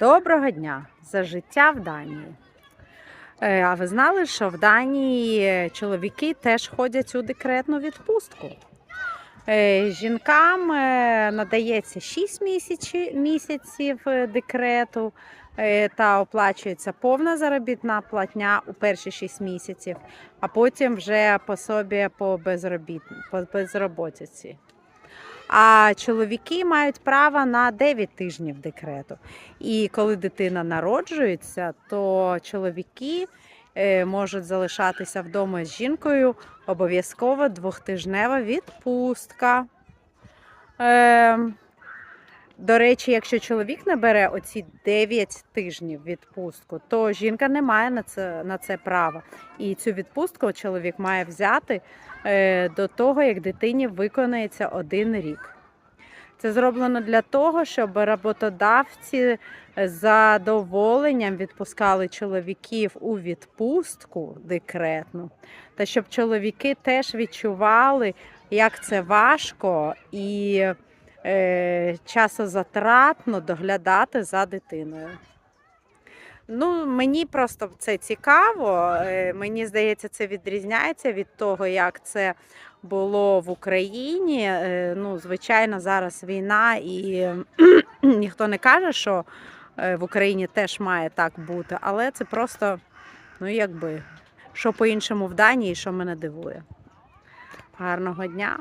Доброго дня за життя в Данії. Е, А ви знали, що в Данії чоловіки теж ходять у декретну відпустку? Е, Жінкам е, надається 6 місяці- місяців е, декрету е, та оплачується повна заробітна платня у перші 6 місяців, а потім вже пособі по, безробіт... по безроботиці. А чоловіки мають право на 9 тижнів декрету. І коли дитина народжується, то чоловіки е, можуть залишатися вдома з жінкою обов'язково двохтижнева відпустка. До речі, якщо чоловік не бере оці 9 тижнів відпустку, то жінка не має на це, на це права. І цю відпустку чоловік має взяти е, до того, як дитині виконається один рік. Це зроблено для того, щоб роботодавці задоволенням відпускали чоловіків у відпустку декретну, та щоб чоловіки теж відчували, як це важко і часозатратно доглядати за дитиною. Ну, мені просто це цікаво. е, Мені здається, це відрізняється від того, як це було в Україні. Е, Ну, звичайно, зараз війна, і ніхто не каже, що е, в Україні теж має так бути, але це просто, ну якби, що по-іншому в Данії, що мене дивує. Гарного дня!